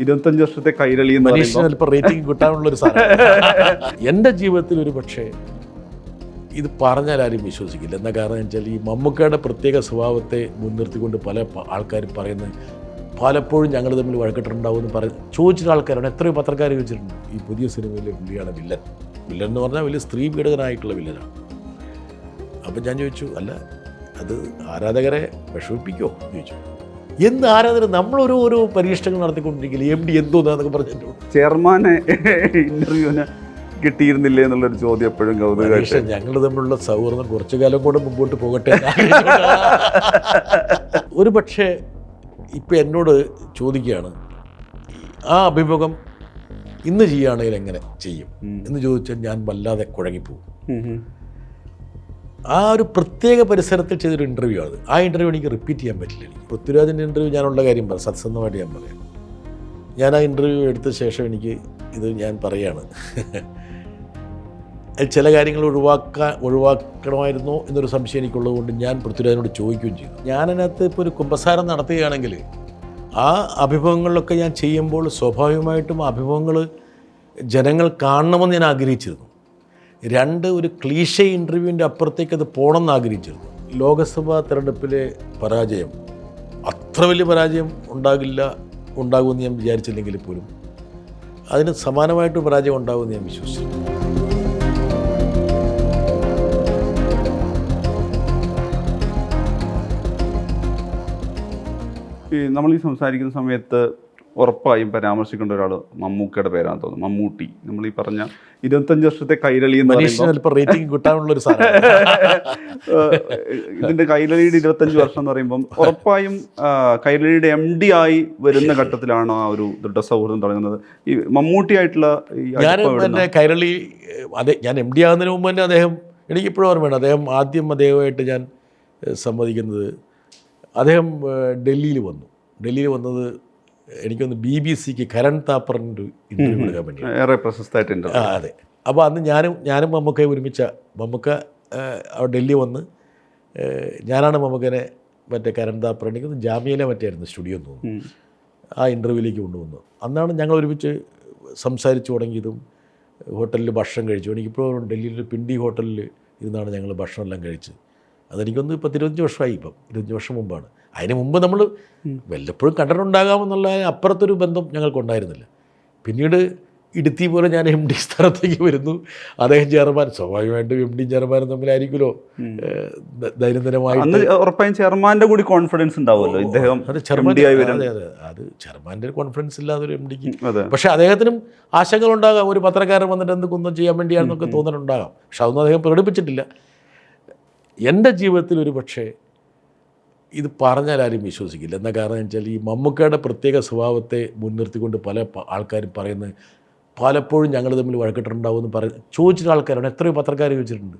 ഇരുപത്തഞ്ച് വർഷത്തെ കൈരളി മനുഷ്യന് അല്പം റേറ്റിംഗ് കിട്ടാനുള്ള ഒരു സാധനം. എന്റെ ജീവിതത്തിൽ ഒരു പക്ഷേ ഇത് പറഞ്ഞാൽ ആരും വിശ്വസിക്കില്ല. എന്താ കാരണം വെച്ചാൽ ഈ മമ്മൂക്കയുടെ പ്രത്യേക സ്വഭാവത്തെ മുൻനിർത്തിക്കൊണ്ട് പല ആൾക്കാരും പറയുന്നത് പലപ്പോഴും ഞങ്ങൾ തമ്മിൽ വഴക്കിട്ടുണ്ടാവും എന്ന് പറയും ചോദിച്ചിട്ട് ആൾക്കാരാണ്. എത്രയോ പത്രക്കാർ ചോദിച്ചിട്ടുണ്ട്. ഈ പുതിയ സിനിമയിലെ പുള്ളിയാണ് വില്ലൻ. വില്ലൻ എന്ന് പറഞ്ഞാൽ വലിയ സ്ത്രീ പീഡകനായിട്ടുള്ള വില്ലനാണ്. അപ്പം ഞാൻ ചോദിച്ചു അല്ല അത് ആരാധകരെ വിഷമിപ്പിക്കുമോ ചോദിച്ചു. എന്ത് ആരാധന നമ്മളൊരു ഓരോ പരീക്ഷണങ്ങൾ നടത്തിക്കൊണ്ടിരിക്കില്ല? എം ഡി എന്തോന്നൊക്കെ പറഞ്ഞു ചെയർമാനെ ഇന്റർവ്യൂവിന് കിട്ടിയിരുന്നില്ലേ എന്നുള്ളൊരു ചോദ്യം എപ്പോഴും കൗതുക ഞങ്ങൾ തമ്മിലുള്ള സൗഹൃദം കുറച്ചു കാലം കൂടെ മുമ്പോട്ട് പോകട്ടെ. ഒരു പക്ഷേ ഇപ്പം എന്നോട് ചോദിക്കുകയാണ് ആ അഭിമുഖം ഇന്ന് ചെയ്യുകയാണെങ്കിൽ എങ്ങനെ ചെയ്യും? എന്ന് ചോദിച്ചാൽ ഞാൻ വല്ലാതെ കുഴങ്ങിപ്പോകും. ആ ഒരു പ്രത്യേക പരിസരത്തിൽ ചെയ്തൊരു ഇന്റർവ്യൂ ആണ് ആ ഇന്റർവ്യൂ എനിക്ക് റിപ്പീറ്റ് ചെയ്യാൻ പറ്റില്ല. എനിക്ക് പൃഥ്വിരാജിന്റെ ഇന്റർവ്യൂ ഞാനുള്ള കാര്യം പറയാം സത്സന്ധമായിട്ട് ഞാൻ പറയാം. ഞാൻ ആ ഇന്റർവ്യൂ എടുത്ത ശേഷം എനിക്ക് ഇത് ഞാൻ പറയാണ്. ചില കാര്യങ്ങൾ ഒഴിവാക്കാൻ ഒഴിവാക്കണമായിരുന്നോ എന്നൊരു സംശയം എനിക്കുള്ളത് കൊണ്ട് ഞാൻ പൃഥ്വിരാജിനോട് ചോദിക്കുകയും ചെയ്തു. ഞാൻ അതിനകത്ത് ഇപ്പോൾ ഒരു കുമ്പസാരം നടത്തുകയാണെങ്കിൽ ആ അഭിമുഖങ്ങളിലൊക്കെ ഞാൻ ചെയ്യുമ്പോൾ സ്വാഭാവികമായിട്ടും അഭിമുഖങ്ങൾ ജനങ്ങൾ കാണണമെന്ന് ഞാൻ ആഗ്രഹിച്ചിരുന്നു. രണ്ട് ഒരു ക്ലീശ ഇന്റർവ്യൂവിന്റെ അപ്പുറത്തേക്ക് അത് പോകണമെന്ന് ആഗ്രഹിച്ചിരുന്നു. ലോകസഭാ തെരഞ്ഞെടുപ്പിലെ പരാജയം. അത്ര വലിയ പരാജയം ഉണ്ടാകില്ല ഉണ്ടാകുമെന്ന് ഞാൻ വിചാരിച്ചില്ലെങ്കിൽ പോലും. അതിന് സമാനമായിട്ട് പരാജയം ഉണ്ടാകുമെന്ന് ഞാൻ വിശ്വസിച്ചു. നമ്മൾ ഈ സംസാരിക്കുന്ന സമയത്ത് ഉറപ്പായും പരാമർശിക്കേണ്ട ഒരാൾ മമ്മൂക്കയുടെ പേരാണ് തോന്നുന്നു. മമ്മൂട്ടി. നമ്മൾ ഈ പറഞ്ഞ ഇരുപത്തഞ്ച് വർഷത്തെ കൈരളി എന്ന് പറയുമ്പോൾ ഇതിന്റെ കൈരളിയുടെ ഇരുപത്തഞ്ച് വർഷം എന്ന് പറയുമ്പം ഉറപ്പായും കൈരളിയുടെ എം ഡി ആയി വരുന്ന ഘട്ടത്തിലാണ് ആ ഒരു ദൃഢ സൗഹൃദം തുടങ്ങുന്നത്. ഈ മമ്മൂട്ടിയായിട്ടുള്ള കൈരളി അതെ ഞാൻ എം ഡി ആകുന്നതിന് മുമ്പ് തന്നെ അദ്ദേഹം എനിക്കിപ്പോഴും ഓർമ്മയാണ് അദ്ദേഹം ആദ്യം അദ്ദേഹമായിട്ട് ഞാൻ സംവദിക്കുന്നത് അദ്ദേഹം ഡൽഹിയിൽ വന്നു. ഡൽഹിയിൽ വന്നത് എനിക്കൊന്ന് ബി ബി സിക്ക് കരൺ താപ്പറിന്റെ ഇന്റർവ്യൂ കൊടുക്കാൻ വേണ്ടി ഏറെ പ്രശസ്തമായിട്ടുണ്ട് ആ അതെ. അപ്പോൾ അന്ന് ഞാനും ഞാനും മമ്മൂക്ക ഒരുമിച്ച മമ്മൂക്ക ഡൽഹി വന്ന് ഞാനാണ് മമ്മൂക്കനെ മറ്റേ കരൺ എനിക്ക് ജാമ്യയിലെ മറ്റായിരുന്നു സ്റ്റുഡിയോ എന്ന് തോന്നുന്നു. ആ ഇന്റർവ്യൂവിലേക്ക് കൊണ്ടുവന്നു. അന്നാണ് ഞങ്ങൾ ഒരുമിച്ച് സംസാരിച്ചു തുടങ്ങിയതും ഹോട്ടലിൽ ഭക്ഷണം കഴിച്ചു. എനിക്കിപ്പോഴും ഡൽഹിയിൽ പിണ്ടി ഹോട്ടലിൽ ഇരുന്നാണ് ഞങ്ങൾ ഭക്ഷണമെല്ലാം കഴിച്ചത്. അതെനിക്കൊന്ന് ഇപ്പോൾ ഇരുപത്തഞ്ച് വർഷമായി ഇപ്പം. ഇരുപത്തഞ്ച് വർഷം മുമ്പാണ്. അതിന് മുമ്പ് നമ്മൾ വല്ലപ്പോഴും കണ്ടിട്ടുണ്ടാകാമെന്നുള്ള അപ്പുറത്തൊരു ബന്ധം ഞങ്ങൾക്കുണ്ടായിരുന്നില്ല. പിന്നീട് ഇടുത്തി പോലെ ഞാൻ എം ഡി സ്ഥാനത്തേക്ക് വരുന്നു. അദ്ദേഹം ചെയർമാൻ. സ്വാഭാവികമായിട്ടും എം ഡി ചെയർമാനും തമ്മിലായിരിക്കുമല്ലോ. ദൈനംദിനമായി ഉറപ്പായും ചെയർമാന്റെ കൂടി കോൺഫിഡൻസ് ഉണ്ടാവുമല്ലോ. ഇദ്ദേഹം അത് ചെയർമാൻ അതെ അതെ അത്. ചെയർമാന്റെ കോൺഫിഡൻസ് ഇല്ലാതെ ഒരു എം ഡിക്ക് പക്ഷേ അദ്ദേഹത്തിനും ആശങ്കകളുണ്ടാകാം. ഒരു പത്രക്കാരൻ വന്നിട്ട് എന്ത് കുന്തം ചെയ്യാൻ വേണ്ടിയാണെന്നൊക്കെ തോന്നലുണ്ടാകാം. പക്ഷെ അതൊന്നും അദ്ദേഹം പ്രകടിപ്പിച്ചിട്ടില്ല. എന്റെ ജീവിതത്തിൽ ഒരു പക്ഷേ ഇത് പറഞ്ഞാൽ ആരും വിശ്വസിക്കില്ല. എന്താ കാരണം വെച്ചാൽ ഈ മമ്മൂക്കയുടെ പ്രത്യേക സ്വഭാവത്തെ മുൻനിർത്തിക്കൊണ്ട് പല ആൾക്കാരും പറയുന്നത് പലപ്പോഴും ഞങ്ങൾ തമ്മിൽ വഴക്കിട്ടുണ്ടാവും എന്ന് പറയും ചോദിച്ചിട്ട് ആൾക്കാരാണ്. എത്രയോ പത്രക്കാർ ചോദിച്ചിട്ടുണ്ട്.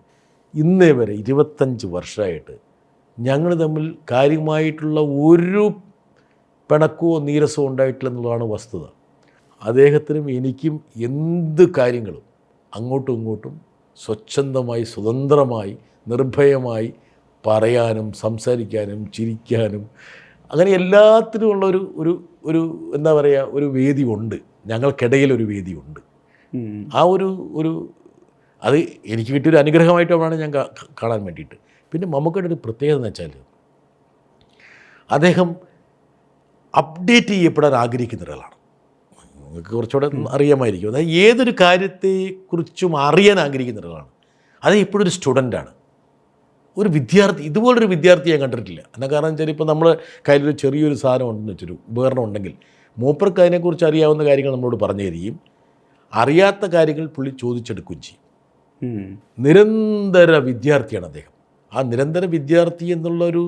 ഇന്നേ വരെ ഇരുപത്തഞ്ച് വർഷമായിട്ട് ഞങ്ങൾ തമ്മിൽ കാര്യമായിട്ടുള്ള ഒരു പിണക്കോ നീരസോ ഉണ്ടായിട്ടില്ല എന്നുള്ളതാണ് വസ്തുത. അദ്ദേഹത്തിനും എനിക്കും എന്ത് കാര്യങ്ങളും അങ്ങോട്ടും ഇങ്ങോട്ടും സ്വച്ഛന്തമായി സ്വതന്ത്രമായി നിർഭയമായി പറയാനും സംസാരിക്കാനും ചിരിക്കാനും അങ്ങനെ എല്ലാത്തിനുമുള്ള ഒരു ഒരു ഒരു എന്താ പറയുക ഒരു വേദി ഉണ്ട് ഞങ്ങൾക്കിടയിൽ ഒരു വേദി ഉണ്ട് ആ ഒരു ഒരു അത് എനിക്ക് കിട്ടിയൊരു അനുഗ്രഹമായിട്ടാണ് ഞാൻ കാണാൻ വേണ്ടിയിട്ട്. പിന്നെ മമ്മൂക്കയുടെ ഒരു പ്രത്യേകത എന്ന് വെച്ചാൽ അദ്ദേഹം അപ്ഡേറ്റ് ചെയ്യപ്പെടാൻ ആഗ്രഹിക്കുന്ന ഒരാളാണ്. നിങ്ങൾക്ക് കുറച്ചുകൂടെ അറിയാമായിരിക്കും. അതായത് ഏതൊരു കാര്യത്തെക്കുറിച്ചും അറിയാൻ ആഗ്രഹിക്കുന്ന ഒരാളാണ്. അത് എപ്പോഴും ഒരു സ്റ്റുഡന്റാണ്. ഒരു വിദ്യാർത്ഥി ഇതുപോലൊരു വിദ്യാർത്ഥി ഞാൻ കണ്ടിട്ടില്ല. എന്നാ കാരണം വെച്ചാൽ ഇപ്പോൾ നമ്മൾ കയ്യിലൊരു ചെറിയൊരു സാധനം ഉണ്ടെന്ന് വെച്ചൊരു ഉപകരണം ഉണ്ടെങ്കിൽ മൂപ്പർക്ക് അതിനെക്കുറിച്ച് അറിയാവുന്ന കാര്യങ്ങൾ നമ്മളോട് പറഞ്ഞു തരികയും അറിയാത്ത കാര്യങ്ങൾ പുള്ളി ചോദിച്ചെടുക്കുകയും ചെയ്യും. നിരന്തര വിദ്യാർത്ഥിയാണ് അദ്ദേഹം. ആ നിരന്തര വിദ്യാർത്ഥി എന്നുള്ളൊരു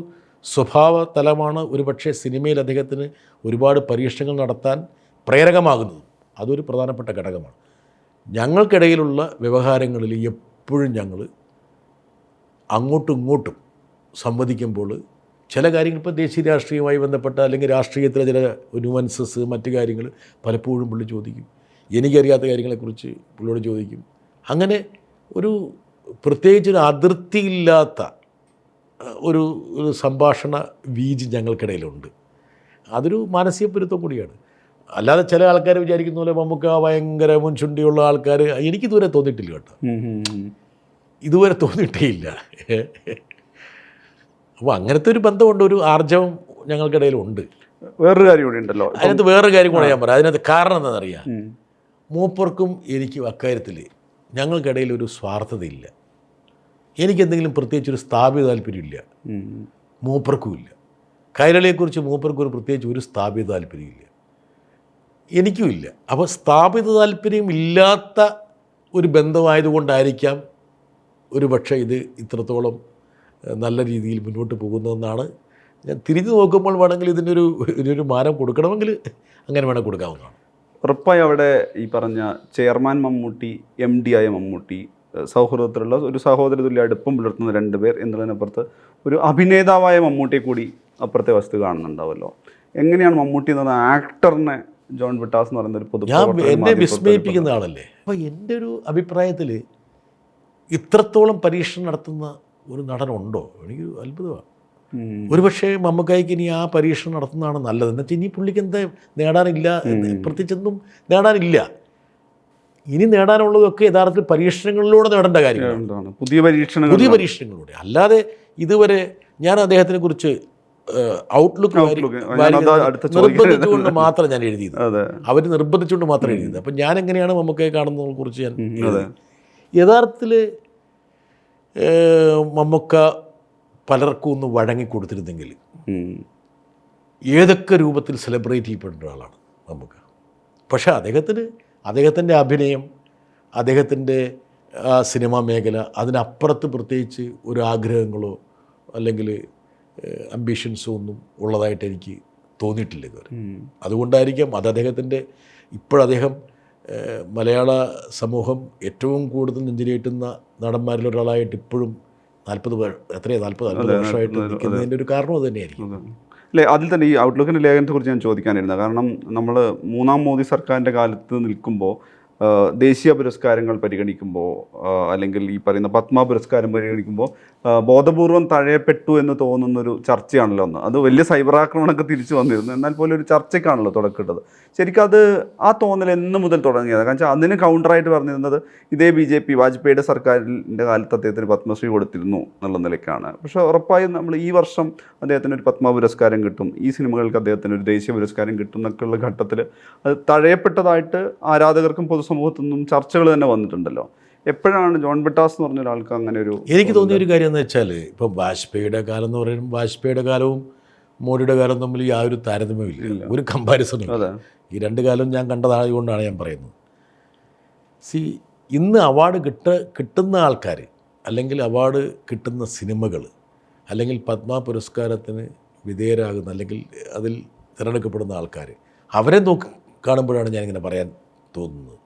സ്വഭാവ തലമാണ് ഒരു പക്ഷേ സിനിമയിൽ അദ്ദേഹത്തിന് ഒരുപാട് പരീക്ഷണങ്ങൾ നടത്താൻ പ്രേരകമാകുന്നത് അതൊരു പ്രധാനപ്പെട്ട ഘടകമാണ്. ഞങ്ങൾക്കിടയിലുള്ള വ്യവഹാരങ്ങളിൽ എപ്പോഴും ഞങ്ങൾ അങ്ങോട്ടും ഇങ്ങോട്ടും സംവദിക്കുമ്പോൾ ചില കാര്യങ്ങൾ ഇപ്പോൾ ദേശീയ രാഷ്ട്രീയവുമായി ബന്ധപ്പെട്ട അല്ലെങ്കിൽ രാഷ്ട്രീയത്തിലെ ചില ന്യൂവൻസസ് മറ്റു കാര്യങ്ങൾ പലപ്പോഴും പുള്ളി ചോദിക്കും. എനിക്കറിയാത്ത കാര്യങ്ങളെക്കുറിച്ച് പുള്ളിയോട് ചോദിക്കും. അങ്ങനെ ഒരു പ്രത്യേകിച്ച് ഒരു അതിർത്തിയില്ലാത്ത ഒരു ഒരു സംഭാഷണ വീജ് ഞങ്ങൾക്കിടയിലുണ്ട്. അതൊരു മാനസിക പൊരുത്തം കൂടിയാണ്. അല്ലാതെ ചില ആൾക്കാർ വിചാരിക്കുന്ന പോലെ നമുക്ക് ഭയങ്കര മുൻചുണ്ടിയുള്ള ആൾക്കാർ എനിക്ക് ഇതുവരെ തോന്നിയിട്ടില്ല കേട്ടോ. ഇതുവരെ തോന്നിയിട്ടേയില്ല. അപ്പോൾ അങ്ങനത്തെ ഒരു ബന്ധമുണ്ട് ഒരു ആർജവം ഞങ്ങൾക്കിടയിൽ ഉണ്ട്. വേറൊരു കാര്യം കൂടി ഉണ്ടല്ലോ. അതിനകത്ത് വേറൊരു കാര്യം കൂടെ ഞാൻ പറയാം. അതിനകത്ത് കാരണം എന്താണെന്നറിയാം? അറിയാം മൂപ്പർക്കും എനിക്കും അക്കാര്യത്തിൽ ഞങ്ങൾക്കിടയിൽ ഒരു സ്വാർത്ഥതയില്ല. എനിക്കെന്തെങ്കിലും പ്രത്യേകിച്ച് ഒരു സ്ഥാപിത താല്പര്യമില്ല. ഉം. മൂപ്പർക്കും ഇല്ല. കൈരളിയെക്കുറിച്ച് മൂപ്പർക്കും ഒരു പ്രത്യേകിച്ച് ഒരു സ്ഥാപിത താല്പര്യമില്ല. എനിക്കും ഇല്ല. അപ്പോൾ സ്ഥാപിത താല്പര്യം ഇല്ലാത്ത ഒരു ബന്ധമായതുകൊണ്ടായിരിക്കാം ഒരു പക്ഷേ ഇത് ഇത്രത്തോളം നല്ല രീതിയിൽ മുന്നോട്ട് പോകുന്നതെന്നാണ് ഞാൻ തിരിഞ്ഞു നോക്കുമ്പോൾ വേണമെങ്കിൽ ഇതിനൊരു ഇതിനൊരു മാനം കൊടുക്കണമെങ്കിൽ അങ്ങനെ വേണം കൊടുക്കാവുന്നതാണ്. ഉറപ്പായി അവിടെ ഈ പറഞ്ഞ ചെയർമാൻ മമ്മൂട്ടി എം ഡി ആയ മമ്മൂട്ടി സൗഹൃദത്തിലുള്ള ഒരു സഹോദര തുല്യ അടുപ്പം പുലർത്തുന്ന രണ്ടുപേർ എന്നതിനപ്പുറത്ത് ഒരു അഭിനേതാവായ മമ്മൂട്ടിയെ കൂടി അപ്പുറത്തെ വസ്തു കാണുന്നുണ്ടാവുമല്ലോ എങ്ങനെയാണ് മമ്മൂട്ടി എന്ന് ആക്ടറിനെ ജോൺ വിട്ടാസ് എന്ന് പറയുന്ന ഒരു പൊതു ഞാൻ എന്നെ വിസ്മയിപ്പിക്കുന്ന ആളല്ലേ? അപ്പോൾ എന്റെ ഒരു അഭിപ്രായത്തിൽ ഇത്രത്തോളം പരീക്ഷണം നടത്തുന്ന ഒരു നടനുണ്ടോ? എനിക്ക് അത്ഭുതമാണ്. ഒരുപക്ഷെ മമ്മക്കായിക്ക് ഇനി ആ പരീക്ഷണം നടത്തുന്നതാണ് നല്ലത്. എന്ന് വെച്ചാൽ ഇനി പുള്ളിക്ക് എന്താ നേടാനില്ല? പ്രത്യേകിച്ചൊന്നും നേടാനില്ല. ഇനി നേടാനുള്ളതൊക്കെ യഥാർത്ഥത്തിൽ പരീക്ഷണങ്ങളിലൂടെ നേടേണ്ട കാര്യങ്ങളാണ്. പുതിയ പരീക്ഷണങ്ങൾ പുതിയ പരീക്ഷണങ്ങളിലൂടെ. അല്ലാതെ ഇതുവരെ ഞാൻ അദ്ദേഹത്തിനെ കുറിച്ച് ഔട്ട്ലുക്ക് നിർബന്ധിച്ചുകൊണ്ട് മാത്രം ഞാൻ എഴുതിയത്. അവർ നിർബന്ധിച്ചുകൊണ്ട് മാത്രം എഴുതിയത്. അപ്പം ഞാൻ എങ്ങനെയാണ് മമ്മക്കയെ കാണുന്നതിനെ കുറിച്ച് ഞാൻ. യഥാർത്ഥത്തിൽ മമ്മുക്ക പലർക്കും ഒന്ന് വഴങ്ങിക്കൊടുത്തിരുന്നെങ്കിൽ ഏതൊക്കെ രൂപത്തിൽ സെലിബ്രേറ്റ് ചെയ്യപ്പെടുന്ന ഒരാളാണ് നമുക്ക് പക്ഷേ അദ്ദേഹത്തിന് അദ്ദേഹത്തിന്റെ അഭിനയം അദ്ദേഹത്തിന്റെ ആ സിനിമാ മേഖല അതിനപ്പുറത്ത് പ്രത്യേകിച്ച് ഒരു ആഗ്രഹങ്ങളോ അല്ലെങ്കിൽ അംബിഷൻസോ ഒന്നും ഉള്ളതായിട്ട് എനിക്ക് തോന്നിയിട്ടില്ല ഇതുവരെ. അതുകൊണ്ടായിരിക്കാം അത് അദ്ദേഹത്തിന്റെ ഇപ്പോഴദ്ദേഹം മലയാള സമൂഹം ഏറ്റവും കൂടുതൽ നെഞ്ചിലേറ്റുന്ന നടന്മാരിൽ ഒരാളായിട്ട് ഇപ്പോഴും നാൽപ്പത് എത്രയാണ് നാൽപ്പത് നാൽപ്പത് വർഷമായിട്ട് നിൽക്കുന്നതിന്റെ ഒരു കാരണം അത് തന്നെയായിരിക്കും. അല്ലേ അതിൽ തന്നെ ഈ ഔട്ട്ലുക്കിന്റെ ലേഖനത്തെ കുറിച്ച് ഞാൻ ചോദിക്കാനിരുന്നത് കാരണം നമ്മൾ മൂന്നാം മോദി സർക്കാരിന്റെ കാലത്ത് നിൽക്കുമ്പോൾ ദേശീയ പുരസ്കാരങ്ങൾ പരിഗണിക്കുമ്പോൾ അല്ലെങ്കിൽ ഈ പറയുന്ന പത്മ പുരസ്കാരം പരിഗണിക്കുമ്പോൾ ബോധപൂർവം തഴയപ്പെട്ടു എന്ന് തോന്നുന്നൊരു ചർച്ചയാണല്ലോ ഒന്ന് അത് വലിയ സൈബർ ആക്രമണമൊക്കെ തിരിച്ചു വന്നിരുന്നു. എന്നാൽ പോലും ഒരു ചർച്ചയ്ക്കാണല്ലോ തുടക്കിട്ടത് ശരിക്കും അത് ആ തോന്നൽ എന്ന് മുതൽ തുടങ്ങിയത് കാരണം വെച്ചാൽ അതിന് കൗണ്ടറായിട്ട് പറഞ്ഞിരുന്നത് ഇതേ ബി ജെ പി വാജ്പേയിയുടെ സർക്കാരിന്റെ കാലത്ത് അദ്ദേഹത്തിന് പത്മശ്രീ കൊടുത്തിരുന്നു എന്നുള്ള നിലയ്ക്കാണ്. പക്ഷേ ഉറപ്പായും നമ്മൾ ഈ വർഷം അദ്ദേഹത്തിന് ഒരു പത്മ പുരസ്കാരം കിട്ടും. ഈ സിനിമകൾക്ക് അദ്ദേഹത്തിന് ഒരു ദേശീയ പുരസ്കാരം കിട്ടും എന്നൊക്കെയുള്ള ഘട്ടത്തിൽ അത് തഴയപ്പെട്ടതായിട്ട് ആരാധകർക്കും പൊതുസമൂഹത്തു നിന്നും ചർച്ചകൾ തന്നെ വന്നിട്ടുണ്ടല്ലോ. എപ്പോഴാണ് ജോൺ ബിട്ടാസ് എന്ന് പറഞ്ഞ ഒരാൾക്ക് അങ്ങനെ ഒരു എനിക്ക് തോന്നിയ ഒരു കാര്യം എന്ന് വെച്ചാൽ ഇപ്പം വാജ്പേയിയുടെ കാലം എന്ന് പറയുമ്പോൾ വാജ്പേയിയുടെ കാലവും മോഡിയുടെ കാലവും തമ്മിൽ യാതൊരു താരതമ്യമില്ല ഒരു കമ്പാരിസണും ഈ രണ്ട് കാലവും ഞാൻ കണ്ടതായതുകൊണ്ടാണ് ഞാൻ പറയുന്നത്. സി ഇന്ന് അവാർഡ് കിട്ട കിട്ടുന്ന ആൾക്കാർ അല്ലെങ്കിൽ അവാർഡ് കിട്ടുന്ന സിനിമകൾ അല്ലെങ്കിൽ പത്മ പുരസ്കാരത്തിന് വിധേയരാകുന്ന അല്ലെങ്കിൽ അതിൽ തിരഞ്ഞെടുക്കപ്പെടുന്ന ആൾക്കാർ അവരെ നോക്കി കാണുമ്പോഴാണ് ഞാനിങ്ങനെ പറയാൻ തോന്നുന്നത്.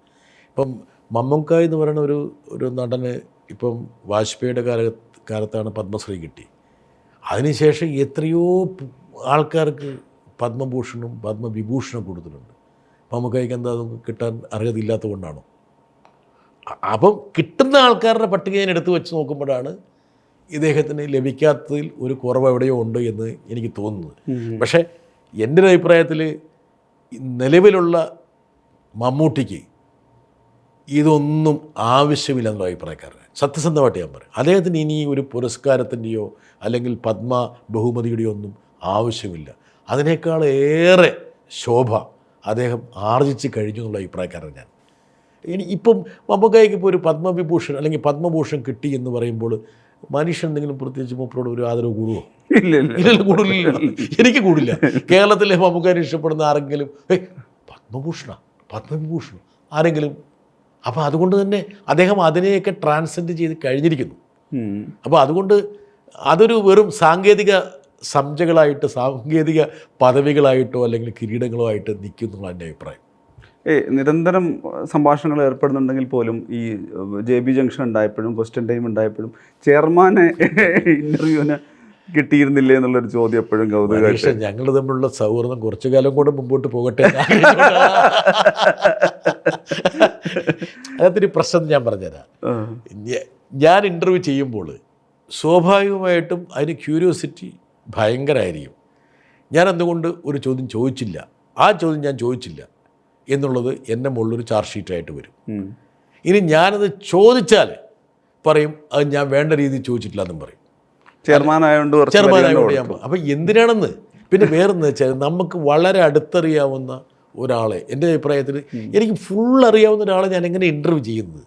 ഇപ്പം മമ്മൂക്ക എന്ന് പറയുന്ന ഒരു ഒരു നടന് ഇപ്പം വാജ്പേയിയുടെ കാല കാലത്താണ് പത്മശ്രീ കിട്ടി. അതിനുശേഷം എത്രയോ ആൾക്കാർക്ക് പത്മഭൂഷണും പത്മവിഭൂഷണും കൊടുത്തിട്ടുണ്ട്. മമ്മൂക്കായ്ക്ക് എന്താ കിട്ടാൻ അർഹതയില്ലാത്തത് കൊണ്ടാണോ? അപ്പം കിട്ടുന്ന ആൾക്കാരുടെ പട്ടിക ഞാൻ എടുത്തു വെച്ച് നോക്കുമ്പോഴാണ് ഇദ്ദേഹത്തിന് ലഭിക്കാത്തതിൽ ഒരു കുറവ് എവിടെയോ ഉണ്ട് എന്ന് എനിക്ക് തോന്നുന്നത്. പക്ഷേ എന്റെ ഒരു അഭിപ്രായത്തിൽ നിലവിലുള്ള മമ്മൂട്ടിക്ക് ഇതൊന്നും ആവശ്യമില്ല എന്നുള്ള അഭിപ്രായക്കാരൻ സത്യസന്ധമായിട്ട് ഞാൻ പറയും. അദ്ദേഹത്തിന് ഇനി ഒരു പുരസ്കാരത്തിന്റെയോ അല്ലെങ്കിൽ പത്മ ബഹുമതിയുടെയോ ഒന്നും ആവശ്യമില്ല. അതിനേക്കാൾ ഏറെ ശോഭ അദ്ദേഹം ആർജിച്ച് കഴിഞ്ഞു എന്നുള്ള അഭിപ്രായക്കാരൻ ഞാൻ. ഇനി ഇപ്പം മമ്മക്കായിക്ക് ഇപ്പോൾ ഒരു പത്മവിഭൂഷൺ അല്ലെങ്കിൽ പത്മഭൂഷൺ കിട്ടി എന്ന് പറയുമ്പോൾ മനുഷ്യൻ എന്തെങ്കിലും പ്രത്യേകിച്ച് മൂപ്പരോട് ഒരു ആദരവ് കൂടുമോ ഇല്ല ഇല്ല. കൂടില്ല എനിക്ക് കൂടില്ല. കേരളത്തിലെ മമ്മൂക്കാരെ ഇഷ്ടപ്പെടുന്ന ആരെങ്കിലും പത്മഭൂഷണ? പത്മവിഭൂഷണ? ആരെങ്കിലും അപ്പോൾ അതുകൊണ്ട് തന്നെ അദ്ദേഹം അതിനെയൊക്കെ ട്രാൻസെൻഡ് ചെയ്ത് കഴിഞ്ഞിരിക്കുന്നു. അപ്പോൾ അതുകൊണ്ട് അതൊരു വെറും സാങ്കേതിക സംജകളായിട്ട് സാങ്കേതിക പദവികളായിട്ടോ അല്ലെങ്കിൽ കിരീടങ്ങളോ ആയിട്ട് നിൽക്കുന്നുള്ള എന്റെ അഭിപ്രായം. ഏ നിരന്തരം സംഭാഷണങ്ങൾ ഏർപ്പെടുന്നുണ്ടെങ്കിൽ പോലും ഈ ജെ ബി ജംഗ്ഷൻ ഉണ്ടായപ്പോഴും ക്വസ്റ്റ്യൻ ടൈം ഉണ്ടായപ്പോഴും ചെയർമാനെ ഇന്റർവ്യൂവിന് കിട്ടിയിരുന്നില്ലേ എന്നുള്ളൊരു ചോദ്യം എപ്പോഴും കൗതുകമായിട്ട് ഞങ്ങൾ തമ്മിലുള്ള സൗഹൃദം കുറച്ചു കാലം കൂടെ മുമ്പോട്ട് പോകട്ടെ അതൊരു പ്രശ്നം ഞാൻ പറഞ്ഞുതരാം. ഞാൻ ഇന്റർവ്യൂ ചെയ്യുമ്പോൾ സ്വാഭാവികമായിട്ടും അതിന് ക്യൂരിയോസിറ്റി ഭയങ്കരമായിരിക്കും ഞാൻ എന്തുകൊണ്ട് ഒരു ചോദ്യം ചോദിച്ചില്ല? ആ ചോദ്യം ഞാൻ ചോദിച്ചില്ല എന്നുള്ളത് എന്റെ മുകളിലൊരു ചാർജ് ഷീറ്റായിട്ട് വരും. ഇനി ഞാനത് ചോദിച്ചാൽ പറയും അത് ഞാൻ വേണ്ട രീതിയിൽ ചോദിച്ചിട്ടില്ല എന്നും പറയും. ചെയർമാൻ ആയതുകൊണ്ട് കുറച്ച് ചെറുമാനായോട് പരിഗണന ഞാൻ പറയും. അപ്പം എന്തിനാണെന്ന്? പിന്നെ വേറെന്ന് വെച്ചാൽ നമുക്ക് വളരെ അടുത്തറിയാവുന്ന ഒരാളെ എന്റെ അഭിപ്രായത്തിൽ എനിക്ക് ഫുൾ അറിയാവുന്ന ഒരാളെ ഞാൻ എങ്ങനെ ഇന്റർവ്യൂ ചെയ്യുന്നത്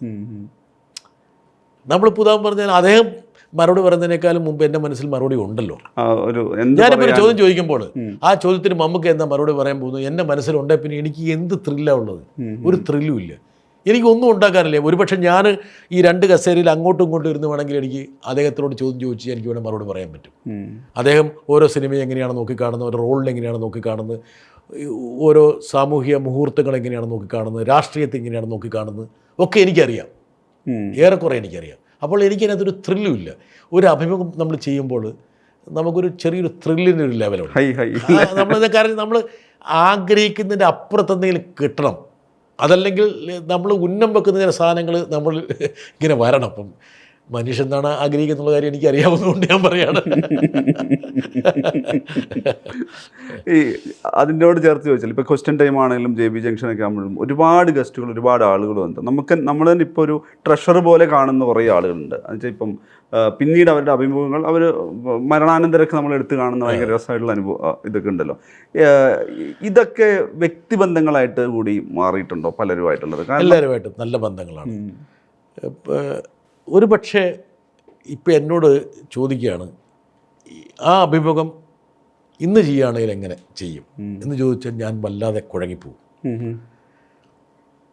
നമ്മൾ പുതാൻ പറഞ്ഞാൽ അദ്ദേഹം മറുപടി പറയുന്നതിനേക്കാളും മുമ്പ് എന്റെ മനസ്സിൽ മറുപടി ഉണ്ടല്ലോ. ഞാനിപ്പോൾ ഒരു ചോദ്യം ചോദിക്കുമ്പോൾ ആ ചോദ്യത്തിന് നമുക്ക് എന്താ മറുപടി പറയാൻ പോകുന്നു എന്റെ മനസ്സിലുണ്ടേ പിന്നെ എനിക്ക് എന്ത് ത്രില്ലാണ് ഉള്ളത്? ഒരു ത്രില്ലും ഇല്ല. എനിക്കൊന്നും ഉണ്ടാക്കാനില്ല ഒരുപക്ഷെ ഞാൻ ഈ രണ്ട് കസേരയിൽ അങ്ങോട്ടും ഇങ്ങോട്ടും ഇരുന്ന് വേണമെങ്കിൽ എനിക്ക് അദ്ദേഹത്തിനോട് ചോദ്യം ചോദിച്ച് എനിക്ക് വേണം മറുപടി പറയാൻ പറ്റും. അദ്ദേഹം ഓരോ സിനിമയെ എങ്ങനെയാണ് നോക്കിക്കാണുന്നത് ഓരോ റോളിൽ എങ്ങനെയാണ് നോക്കിക്കാണുന്നത് ഓരോ സാമൂഹിക മുഹൂർത്തങ്ങൾ എങ്ങനെയാണ് നോക്കിക്കാണുന്നത് രാഷ്ട്രീയത്തെ എങ്ങനെയാണ് നോക്കിക്കാണുന്നത് ഒക്കെ എനിക്കറിയാം. ഏറെക്കുറെ എനിക്കറിയാം. അപ്പോൾ എനിക്കതിനകത്തൊരു ത്രില്ലും ഇല്ല. ഒരു അഭിമുഖം നമ്മൾ ചെയ്യുമ്പോൾ നമുക്കൊരു ചെറിയൊരു ത്രില്ലിന്റെ ഒരു ലെവലുണ്ട് നമ്മളത് കാരണം നമ്മൾ ആഗ്രഹിക്കുന്നതിന്റെ അപ്പുറത്തെന്തെങ്കിലും കിട്ടണം. അതല്ലെങ്കിൽ നമ്മൾ ഉന്നം വെക്കുന്ന ചില സാധനങ്ങൾ നമ്മൾ ഇങ്ങനെ വരണം. അപ്പം മനുഷ്യൻ എന്താണ് ആഗ്രഹിക്കുന്നുള്ള കാര്യം എനിക്ക് അറിയാവുന്നതുകൊണ്ട് ഞാൻ പറയാണ്. ഈ അതിനോട് ചേർത്ത് ചോദിച്ചാൽ ഇപ്പോൾ ക്വസ്റ്റ്യൻ ടൈം ആണെങ്കിലും ജെ ബി ജംഗ്ഷൻ ഒക്കെ ആകുമ്പോഴും ഒരുപാട് ഗസ്റ്റുകൾ ഒരുപാട് ആളുകൾ വന്നു നമുക്ക് നമ്മൾ തന്നെ ഇപ്പോൾ ഒരു ട്രഷർ പോലെ കാണുന്ന കുറേ ആളുകളുണ്ട്. എന്നുവെച്ചാൽ ഇപ്പം പിന്നീട് അവരുടെ അഭിമുഖങ്ങൾ അവർ മരണാനന്തരമൊക്കെ നമ്മൾ എടുത്ത് കാണുന്ന ഭയങ്കര രസമായിട്ടുള്ള അനുഭവം ഇതൊക്കെ ഉണ്ടല്ലോ. ഇതൊക്കെ വ്യക്തിബന്ധങ്ങളായിട്ട് കൂടി മാറിയിട്ടുണ്ടോ പലരുമായിട്ടുള്ളത്? എല്ലാവരുമായിട്ടും നല്ല ബന്ധങ്ങളാണ്. ഒരു പക്ഷേ ഇപ്പം എന്നോട് ചോദിക്കുകയാണ് ആ അഭിമുഖം ഇന്ന് ചെയ്യുകയാണെങ്കിൽ എങ്ങനെ ചെയ്യും? എന്ന് ചോദിച്ചാൽ ഞാൻ വല്ലാതെ കുഴങ്ങിപ്പോവും.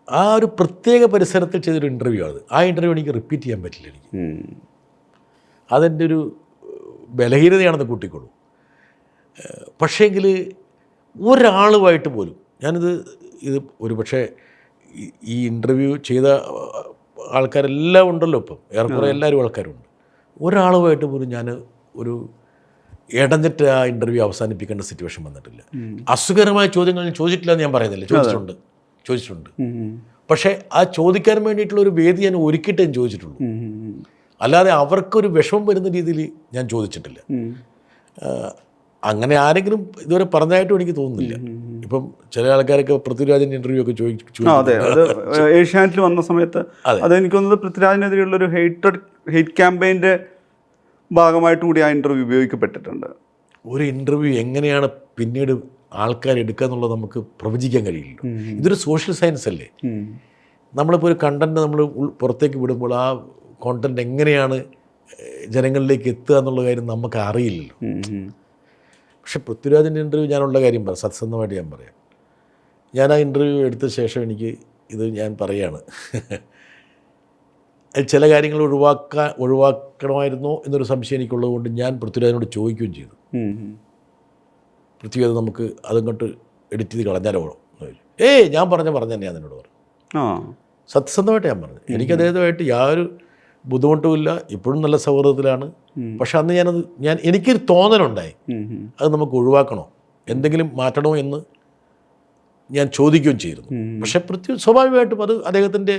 ആ ഒരു പ്രത്യേക പരിസരത്തിൽ ചെയ്തൊരു ഇന്റർവ്യൂ ആണ് ആ ഇന്റർവ്യൂ എനിക്ക് റിപ്പീറ്റ് ചെയ്യാൻ പറ്റില്ല എനിക്ക്. അതെന്റെ ഒരു ബലഹീനതയാണെന്ന് കൂട്ടിക്കൊള്ളൂ പക്ഷേങ്കിൽ ഒരാളുമായിട്ട് പോലും ഞാനിത് ഇത് ഒരു പക്ഷേ ഈ- ഈ ഇന്റർവ്യൂ ചെയ്ത ആൾക്കാരെല്ലാം ഉണ്ടല്ലോ ഇപ്പം. ഏറെക്കുറെ എല്ലാവരും ആൾക്കാരുണ്ട്. ഒരാളുമായിട്ട് പോലും ഞാൻ ഒരു ഇടഞ്ഞിട്ട് ആ ഇന്റർവ്യൂ അവസാനിപ്പിക്കേണ്ട സിറ്റുവേഷൻ വന്നിട്ടില്ല. അസുഖകരമായ ചോദ്യങ്ങൾ ഞാൻ ചോദിച്ചിട്ടില്ല എന്ന് ഞാൻ പറയുന്നില്ല. ചോദിച്ചിട്ടുണ്ട്. ചോദിച്ചിട്ടുണ്ട്. പക്ഷേ ആ ചോദിക്കാൻ വേണ്ടിയിട്ടുള്ള ഒരു വേദി ഞാൻ ഒരുക്കിയിട്ട് ഞാൻ ചോദിച്ചിട്ടുള്ളൂ. അല്ലാതെ അവർക്കൊരു വിഷമം വരുന്ന രീതിയിൽ ഞാൻ ചോദിച്ചിട്ടില്ല. അങ്ങനെ ആരെങ്കിലും ഇതുവരെ പറഞ്ഞതായിട്ടും എനിക്ക് തോന്നുന്നില്ല. ഇപ്പം ചില ആൾക്കാരൊക്കെ പൃഥ്വിരാജിന്റെ ഇന്റർവ്യൂ ഒക്കെ ചോദിച്ചു അതെ. അത് ഏഷ്യാനെറ്റിൽ വന്ന സമയത്ത് അതെ. എനിക്ക് തോന്നുന്നത് പൃഥ്വിരാജിനെതിരെയുള്ള ഒരു ഹെയ്റ്റഡ് ഹെയ്റ്റ് ക്യാമ്പയിന്റെ ഭാഗമായിട്ട് കൂടി ആ ഇന്റർവ്യൂ ഉപയോഗിക്കപ്പെട്ടിട്ടുണ്ട്. ഒരു ഇന്റർവ്യൂ എങ്ങനെയാണ് പിന്നീട് ആൾക്കാർ എടുക്കുക എന്നുള്ളത് നമുക്ക് പ്രവചിക്കാൻ കഴിയില്ലല്ലോ. ഇതൊരു സോഷ്യൽ സയൻസ് അല്ലേ. നമ്മളിപ്പോൾ ഒരു കണ്ടന്റ് നമ്മൾ പുറത്തേക്ക് വിടുമ്പോൾ ആ കോണ്ടന്റ് എങ്ങനെയാണ് ജനങ്ങളിലേക്ക് എത്തുക എന്നുള്ള കാര്യം നമുക്ക് അറിയില്ലല്ലോ. പക്ഷെ പൃഥ്വിരാജിന്റെ ഇന്റർവ്യൂ ഞാനുള്ള കാര്യം പറയാം സത്സന്ധമായിട്ട് ഞാൻ പറയാം. ഞാൻ ആ ഇന്റർവ്യൂ എടുത്ത ശേഷം എനിക്ക് ഇത് ഞാൻ പറയാണ്. ചില കാര്യങ്ങൾ ഒഴിവാക്കാൻ ഒഴിവാക്കണമായിരുന്നോ എന്നൊരു സംശയം എനിക്കുള്ളത് കൊണ്ട് ഞാൻ പൃഥ്വിരാജിനോട് ചോദിക്കുകയും ചെയ്തു. പൃഥ്വിരാജ് നമുക്ക് അതങ്ങോട്ട് എഡിറ്റ് ചെയ്ത് കളഞ്ഞാലോ? എന്ന് ചോദിച്ചു ഏയ് ഞാൻ പറഞ്ഞ പറഞ്ഞു തന്നെയാണ് എന്നോട് പറഞ്ഞു. സത്യസന്ധമായിട്ട് ഞാൻ പറഞ്ഞു. എനിക്ക് അദ്ദേഹമായിട്ട് യാതൊരു ബുദ്ധിമുട്ടുമില്ല ഇപ്പോഴും നല്ല സൗഹൃദത്തിലാണ്. പക്ഷെ അന്ന് ഞാനത് ഞാൻ എനിക്കൊരു തോന്നലുണ്ടായി. അത് നമുക്ക് ഒഴിവാക്കണോ? എന്തെങ്കിലും മാറ്റണോ എന്ന് ഞാൻ ചോദിക്കുകയും ചെയ്തിരുന്നു. പക്ഷെ പ്രത്യേക സ്വാഭാവികമായിട്ടും അത് അദ്ദേഹത്തിന്റെ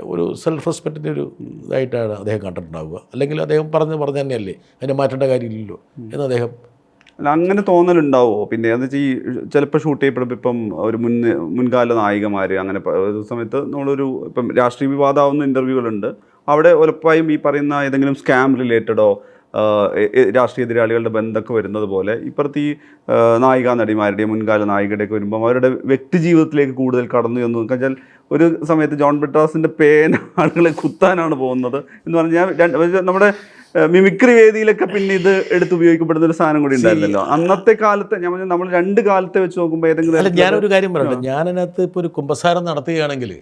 ഒരു സെൽഫ് റെസ്പെക്റ്റിന്റെ ഒരു ഇതായിട്ടാണ് അദ്ദേഹം കണ്ടിട്ടുണ്ടാവുക. അല്ലെങ്കിൽ അദ്ദേഹം പറഞ്ഞ് പറഞ്ഞ തന്നെയല്ലേ അതിനെ മാറ്റേണ്ട കാര്യമില്ലല്ലോ എന്ന് അദ്ദേഹം അല്ല അങ്ങനെ തോന്നലുണ്ടാവോ പിന്നെ എന്ന് വെച്ചാൽ ഈ ചിലപ്പോൾ ഷൂട്ട് ചെയ്യപ്പെടുമ്പോൾ ഇപ്പം ഒരു മുൻ മുൻകാല നായികമാർ അങ്ങനെ ഒരു സമയത്ത് നമ്മളൊരു ഇപ്പം രാഷ്ട്രീയ വിവാദമാവുന്ന ഇന്റർവ്യൂകളുണ്ട് അവിടെ ഉറപ്പായും ഈ പറയുന്ന ഏതെങ്കിലും സ്കാം റിലേറ്റഡോ രാഷ്ട്രീയ എതിരാളികളുടെ ബന്ധമൊക്കെ വരുന്നത് പോലെ ഇപ്പുറത്ത് ഈ നായികാ നടിമാരുടെയും മുൻകാല നായികയുടെയൊക്കെ വരുമ്പം അവരുടെ വ്യക്തി ജീവിതത്തിലേക്ക് കൂടുതൽ കടന്നു എന്ന് വെച്ചാൽ ഒരു സമയത്ത് ജോൺ ബിട്രാസിന്റെ പേന ആളുകളെ കുത്താനാണ് പോകുന്നത് എന്ന് പറഞ്ഞാൽ നമ്മുടെ മിമിക്രി വേദിയിലൊക്കെ പിന്നെ ഇത് എടുത്ത് ഉപയോഗിക്കപ്പെടുന്ന ഒരു സാധനം കൂടി ഉണ്ടായിരുന്നല്ലോ. അന്നത്തെ കാലത്ത് ഞാൻ പറഞ്ഞ നമ്മൾ രണ്ട് കാലത്തെ വെച്ച് നോക്കുമ്പോൾ ഏതെങ്കിലും ഞാനൊരു കാര്യം പറയട്ടെ ഞാനതിനകത്ത് ഇപ്പോൾ ഒരു കുമ്പസാരം നടത്തുകയാണെങ്കിൽ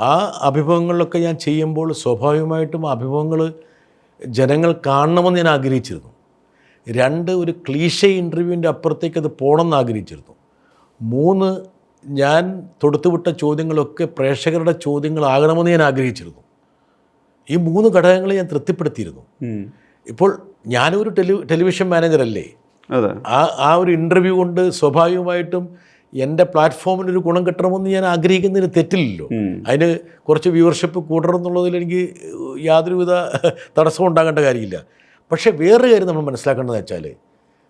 ആ അഭിമുഖങ്ങളിലൊക്കെ ഞാൻ ചെയ്യുമ്പോൾ സ്വാഭാവികമായിട്ടും ആ അഭിമുഖങ്ങൾ ജനങ്ങൾ കാണണമെന്ന് ഞാൻ ആഗ്രഹിച്ചിരുന്നു. രണ്ട് ഒരു ക്ലീഷ ഇന്റർവ്യൂവിന്റെ അപ്പുറത്തേക്ക് അത് പോകണമെന്ന് ആഗ്രഹിച്ചിരുന്നു. മൂന്ന് ഞാൻ തൊടുത്തുവിട്ട ചോദ്യങ്ങളൊക്കെ പ്രേക്ഷകരുടെ ചോദ്യങ്ങളാകണമെന്ന് ഞാൻ ആഗ്രഹിച്ചിരുന്നു. ഈ മൂന്ന് ഘടകങ്ങളെ ഞാൻ തൃപ്തിപ്പെടുത്തിയിരുന്നു. ഇപ്പോൾ ഞാനൊരു ടെലി ടെലിവിഷൻ മാനേജറല്ലേ? ആ ആ ഒരു ഇന്റർവ്യൂ കൊണ്ട് സ്വാഭാവികമായിട്ടും എന്റെ പ്ലാറ്റ്ഫോമിന് ഒരു ഗുണം കിട്ടണമെന്ന് ഞാൻ ആഗ്രഹിക്കുന്നതിന് തെറ്റില്ലല്ലോ. അതിന് കുറച്ച് വ്യൂവർഷിപ്പ് കൂടണം എന്നുള്ളതിൽ എനിക്ക് യാതൊരുവിധ തടസ്സവും ഉണ്ടാകേണ്ട കാര്യമില്ല. പക്ഷേ വേറൊരു കാര്യം നമ്മൾ മനസ്സിലാക്കേണ്ടതെന്ന് വെച്ചാൽ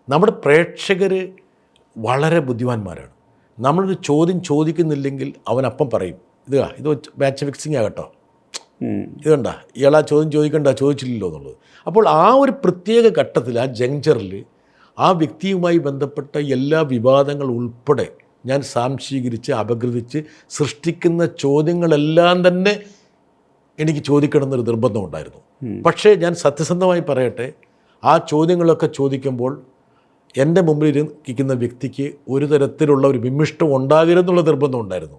നമ്മുടെ പ്രേക്ഷകർ വളരെ ബുദ്ധിമാന്മാരാണ്. നമ്മളൊരു ചോദ്യം ചോദിക്കുന്നില്ലെങ്കിൽ അവൻ അപ്പം പറയും ഇത് ഇത് മാച്ച് ഫിക്സിങ് ആകട്ടോ. ഇത് കണ്ട ഇയാൾ ആ ചോദ്യം ചോദിക്കണ്ട ചോദിച്ചില്ലല്ലോ എന്നുള്ളത്. അപ്പോൾ ആ ഒരു പ്രത്യേക ഘട്ടത്തിൽ ആ ജങ്ചറിൽ ആ വ്യക്തിയുമായി ബന്ധപ്പെട്ട എല്ലാ വിവാദങ്ങൾ ഉൾപ്പെടെ ഞാൻ സാംശീകരിച്ച് അപഗ്രഥിച്ച് സൃഷ്ടിക്കുന്ന ചോദ്യങ്ങളെല്ലാം തന്നെ എനിക്ക് ചോദിക്കണമെന്നൊരു നിർബന്ധമുണ്ടായിരുന്നു പക്ഷേ ഞാൻ സത്യസന്ധമായി പറയട്ടെ ആ ചോദ്യങ്ങളൊക്കെ ചോദിക്കുമ്പോൾ എന്റെ മുമ്പിൽ ഇരിക്കുന്ന വ്യക്തിക്ക് ഒരു തരത്തിലുള്ള ഒരു വിമിഷ്ടം ഉണ്ടാകരുതെന്നുള്ള നിർബന്ധം ഉണ്ടായിരുന്നു.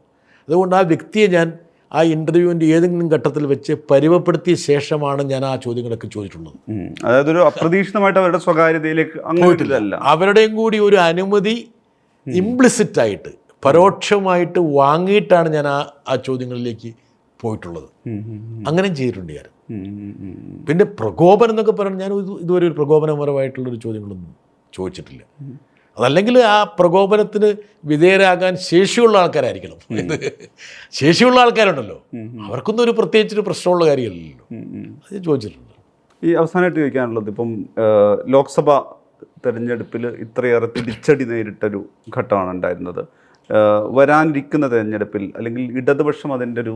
അതുകൊണ്ട് ആ വ്യക്തിയെ ഞാൻ ആ ഇന്റർവ്യൂവിന്റെ ഏതെങ്കിലും ഘട്ടത്തിൽ വെച്ച് പരിവപ്പെടുത്തിയ ശേഷമാണ് ഞാൻ ആ ചോദ്യങ്ങളൊക്കെ ചോദിച്ചിട്ടുള്ളത്. അതായത് ഒരു അപ്രതീക്ഷിതമായിട്ട് അവരുടെ സ്വകാര്യതയിലേക്ക് അങ്ങോട്ടില്ല അവരുടെയും കൂടി ഒരു അനുമതി ഇംപ്ലിസിറ്റ് ആയിട്ട് പരോക്ഷമായിട്ട് വാങ്ങിയിട്ടാണ് ഞാൻ ആ ആ ചോദ്യങ്ങളിലേക്ക് പോയിട്ടുള്ളത്. അങ്ങനെ ചെയ്തിട്ടുണ്ട് ഞാൻ. പിന്നെ പ്രകോപനം എന്നൊക്കെ പറഞ്ഞാൽ ഞാൻ ഇത് ഇതുവരെ ഒരു പ്രകോപനപരമായിട്ടുള്ളൊരു ചോദ്യങ്ങളൊന്നും ചോദിച്ചിട്ടില്ല. അതല്ലെങ്കിൽ ആ പ്രകോപനത്തിന് വിധേയരാകാൻ ശേഷിയുള്ള ആൾക്കാരായിരിക്കണം. ശേഷിയുള്ള ആൾക്കാരുണ്ടല്ലോ. അവർക്കൊന്നും ഒരു പ്രത്യേകിച്ചൊരു പ്രശ്നമുള്ള കാര്യമല്ലല്ലോ. അത് ചോദിച്ചിട്ടുണ്ട്. ഈ അവസാനമായിട്ട് ചോദിക്കാനുള്ളത് ഇപ്പം ലോക്സഭ തെരഞ്ഞെടുപ്പിൽ ഇത്രയേറെ തിരിച്ചടി നേരിട്ടൊരു ഘട്ടമാണ് ഉണ്ടായിരുന്നത് വരാനിരിക്കുന്ന തെരഞ്ഞെടുപ്പിൽ അല്ലെങ്കിൽ ഇടതുപക്ഷം അതിന്റെ ഒരു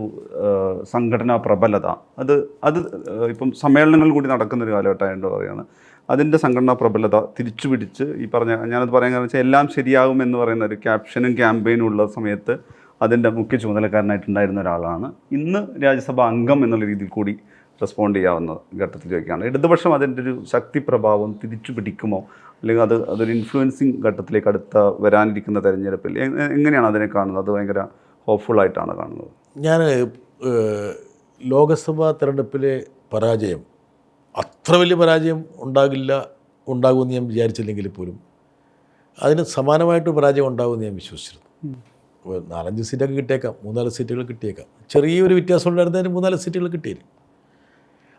സംഘടനാ പ്രബലത അത് അത് ഇപ്പം സമ്മേളനങ്ങൾ കൂടി നടക്കുന്നൊരു കാലഘട്ടമായിട്ട് പറയുന്നത് അതിന്റെ സംഘടനാ പ്രബലത തിരിച്ചു പിടിച്ച് ഈ പറഞ്ഞ ഞാനത് പറയാൻ കാരണം വെച്ചാൽ എല്ലാം ശരിയാകും എന്ന് പറയുന്ന ഒരു ക്യാപ്ഷനും ക്യാമ്പയിനും ഉള്ള സമയത്ത് അതിന്റെ മുഖ്യ ചുമതലക്കാരനായിട്ടുണ്ടായിരുന്ന ഒരാളാണ്. ഇന്ന് രാജ്യസഭ അംഗം എന്നുള്ള രീതിയിൽ കൂടി റെസ്പോണ്ട് ചെയ്യാവുന്ന ഘട്ടത്തിൽ ചോദിക്കുകയാണ് ഇടതുപക്ഷം അതിന്റെ ഒരു ശക്തി പ്രഭാവം തിരിച്ചു പിടിക്കുമോ? അല്ലെങ്കിൽ അത് അതൊരു ഇൻഫ്ലുവൻസിങ് ഘട്ടത്തിലേക്ക് അടുത്ത വരാനിരിക്കുന്ന തെരഞ്ഞെടുപ്പിൽ എങ്ങനെയാണ് അതിനെ കാണുന്നത്? അത് ഭയങ്കര ഹോപ്പ്ഫുൾ ആയിട്ടാണ് കാണുന്നത്. ഞാൻ ലോകസഭാ തെരഞ്ഞെടുപ്പിലെ പരാജയം അത്ര വലിയ പരാജയം ഉണ്ടാകില്ല ഉണ്ടാകുമെന്ന് ഞാൻ വിചാരിച്ചില്ലെങ്കിൽ പോലും അതിന് സമാനമായിട്ട് പരാജയം ഉണ്ടാകുമെന്ന് ഞാൻ വിശ്വസിച്ചിരുന്നു. നാലഞ്ച് സീറ്റൊക്കെ കിട്ടിയേക്കാം മൂന്നാൽ സീറ്റുകൾ കിട്ടിയേക്കാം. ചെറിയൊരു വ്യത്യാസം ഉണ്ടായിരുന്നതിന് മൂന്നാൽ സീറ്റുകൾ കിട്ടിയിരുന്നു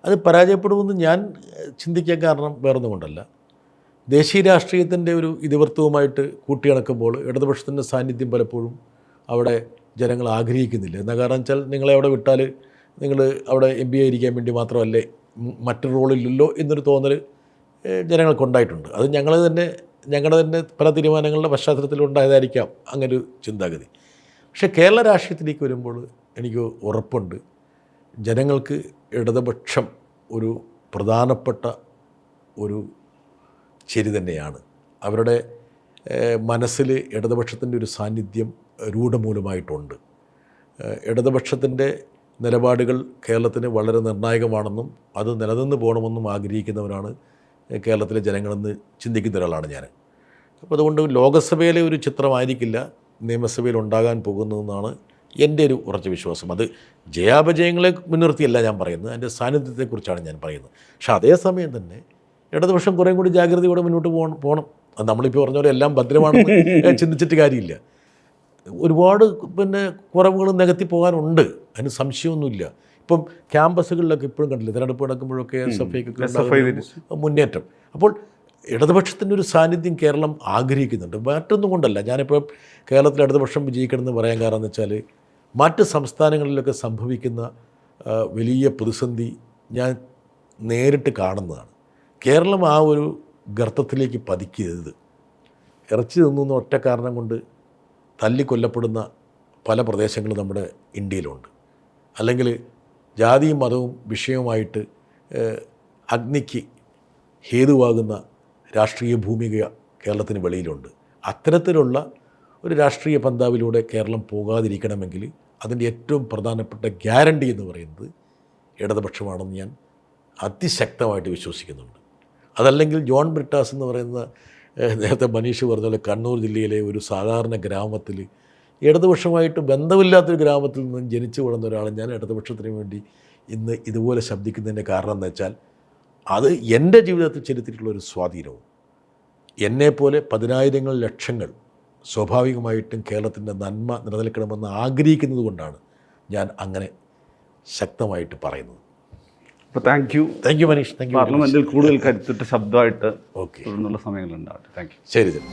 അത് പരാജയപ്പെടുമെന്ന് ഞാൻ ചിന്തിക്കാൻ കാരണം വേറൊന്നും കൊണ്ടല്ല ദേശീയ രാഷ്ട്രീയത്തിന്റെ ഒരു ഇതിവൃത്തവുമായിട്ട് കൂട്ടിയിണക്കുമ്പോൾ ഇടതുപക്ഷത്തിന്റെ സാന്നിധ്യം പലപ്പോഴും അവിടെ ജനങ്ങൾ ആഗ്രഹിക്കുന്നില്ല. എന്താ കാരണം വെച്ചാൽ നിങ്ങളെ അവിടെ വിട്ടാൽ നിങ്ങൾ അവിടെ എം പി ആയിരിക്കാൻ വേണ്ടി മാത്രമല്ലേ മറ്റൊരു റോളില്ലല്ലോ എന്നൊരു തോന്നൽ ജനങ്ങൾക്കുണ്ടായിട്ടുണ്ട് അത് ഞങ്ങൾ തന്നെ ഞങ്ങളുടെ തന്നെ പല തീരുമാനങ്ങളുടെ പശ്ചാത്തലത്തിൽ ഉണ്ടായതായിരിക്കാം അങ്ങനെ ഒരു ചിന്താഗതി. പക്ഷേ കേരള രാഷ്ട്രീയത്തിലേക്ക് വരുമ്പോൾ എനിക്ക് ഉറപ്പുണ്ട്. ജനങ്ങൾക്ക് ഇടതുപക്ഷം ഒരു പ്രധാനപ്പെട്ട ഒരു ശരി തന്നെയാണ്. അവരുടെ മനസ്സിൽ ഇടതുപക്ഷത്തിന്റെ ഒരു സാന്നിധ്യം രൂഢമൂലമായിട്ടുണ്ട്. ഇടതുപക്ഷത്തിന്റെ നിലപാടുകൾ കേരളത്തിന് വളരെ നിർണായകമാണെന്നും അത് നിലനിന്ന് പോകണമെന്നും ആഗ്രഹിക്കുന്നവരാണ് കേരളത്തിലെ ജനങ്ങളെന്ന് ചിന്തിക്കുന്ന ഒരാളാണ് ഞാൻ. അപ്പോൾ അതുകൊണ്ട് ലോകസഭയിലെ ഒരു ചിത്രമായിരിക്കില്ല നിയമസഭയിൽ ഉണ്ടാകാൻ പോകുന്നതെന്നാണ് എന്റെ ഒരു ഉറച്ച വിശ്വാസം. അത് ജയാപജയങ്ങളെ മുൻനിർത്തിയല്ല ഞാൻ പറയുന്നത്. അതിന്റെ സാന്നിധ്യത്തെക്കുറിച്ചാണ് ഞാൻ പറയുന്നത്. പക്ഷെ അതേസമയം തന്നെ ഇടതുപക്ഷം കുറേ കൂടി ജാഗ്രതയോടെ മുന്നോട്ട് പോകണം പോകണം അത് നമ്മളിപ്പോൾ പറഞ്ഞ പോലെ എല്ലാം ഭദ്രമാണെന്ന് ചിന്തിച്ചിട്ട് കാര്യമില്ല. ഒരുപാട് പിന്നെ കുറവുകൾ നികത്തി പോകാനുണ്ട്. അതിന് സംശയമൊന്നുമില്ല. ഇപ്പം ക്യാമ്പസുകളിലൊക്കെ ഇപ്പോഴും കണ്ടില്ല? തിരഞ്ഞെടുപ്പ് നടക്കുമ്പോഴൊക്കെ എസ് എഫ് ഐക്കൊക്കെ മുന്നേറ്റം. അപ്പോൾ ഇടതുപക്ഷത്തിന്റെ ഒരു സാന്നിധ്യം കേരളം ആഗ്രഹിക്കുന്നുണ്ട്. മറ്റൊന്നും കൊണ്ടല്ല. ഞാനിപ്പോൾ കേരളത്തിൽ ഇടതുപക്ഷം വിജയിക്കണമെന്ന് പറയാൻ കാരണം എന്ന് വെച്ചാൽ മറ്റ് സംസ്ഥാനങ്ങളിലൊക്കെ സംഭവിക്കുന്ന വലിയ പ്രതിസന്ധി ഞാൻ നേരിട്ട് കാണുന്നതാണ്. കേരളം ആ ഒരു ഗർത്തത്തിലേക്ക് പതിക്കരുത്. ഇറച്ചി തിന്നുന്ന ഒറ്റ കാരണം കൊണ്ട് തല്ലിക്കൊല്ലപ്പെടുന്ന പല പ്രദേശങ്ങളും നമ്മുടെ ഇന്ത്യയിലുണ്ട്. അല്ലെങ്കിൽ ജാതിയും മതവും വിഷയവുമായിട്ട് അഗ്നിക്ക് ഹേതുവാകുന്ന രാഷ്ട്രീയ ഭൂമിക കേരളത്തിന് വെളിയിലുണ്ട്. അത്തരത്തിലുള്ള ഒരു രാഷ്ട്രീയ പന്താവിലൂടെ കേരളം പോകാതിരിക്കണമെങ്കിൽ അതിന്റെ ഏറ്റവും പ്രധാനപ്പെട്ട ഗ്യാരണ്ടി എന്ന് പറയുന്നത് ഇടതുപക്ഷമാണെന്ന് ഞാൻ അതിശക്തമായിട്ട് വിശ്വസിക്കുന്നുണ്ട്. അതല്ലെങ്കിൽ ജോൺ ബ്രിട്ടാസ് എന്ന് പറയുന്ന നേരത്തെ മനീഷ് പറഞ്ഞ പോലെ കണ്ണൂർ ജില്ലയിലെ ഒരു സാധാരണ ഗ്രാമത്തിൽ ഇടതുപക്ഷമായിട്ട് ബന്ധമില്ലാത്തൊരു ഗ്രാമത്തിൽ നിന്നും ജനിച്ചു വളർന്ന ഒരാൾ ഞാൻ ഇടതുപക്ഷത്തിന് വേണ്ടി ഇന്ന് ഇതുപോലെ ശബ്ദിക്കുന്നതിന്റെ കാരണം എന്ന് വെച്ചാൽ അത് എന്റെ ജീവിതത്തിൽ ചെലുത്തിയിട്ടുള്ള ഒരു സ്വാധീനവും. എന്നെപ്പോലെ പതിനായിരങ്ങൾ ലക്ഷങ്ങൾ സ്വാഭാവികമായിട്ടും കേരളത്തിന്റെ നന്മ നിലനിൽക്കണമെന്ന് ആഗ്രഹിക്കുന്നത് കൊണ്ടാണ് ഞാൻ അങ്ങനെ ശക്തമായിട്ട് പറയുന്നത്. അപ്പോൾ thank you thank you Manish thank you പാർലമെന്റിൽ കൂടുതൽ കരുത്തിട്ട് ശബ്ദമായിട്ട് ഓക്കെ തുടർന്നുള്ള സമയങ്ങളുണ്ടാവട്ടെ താങ്ക് യു ശരി ശരി.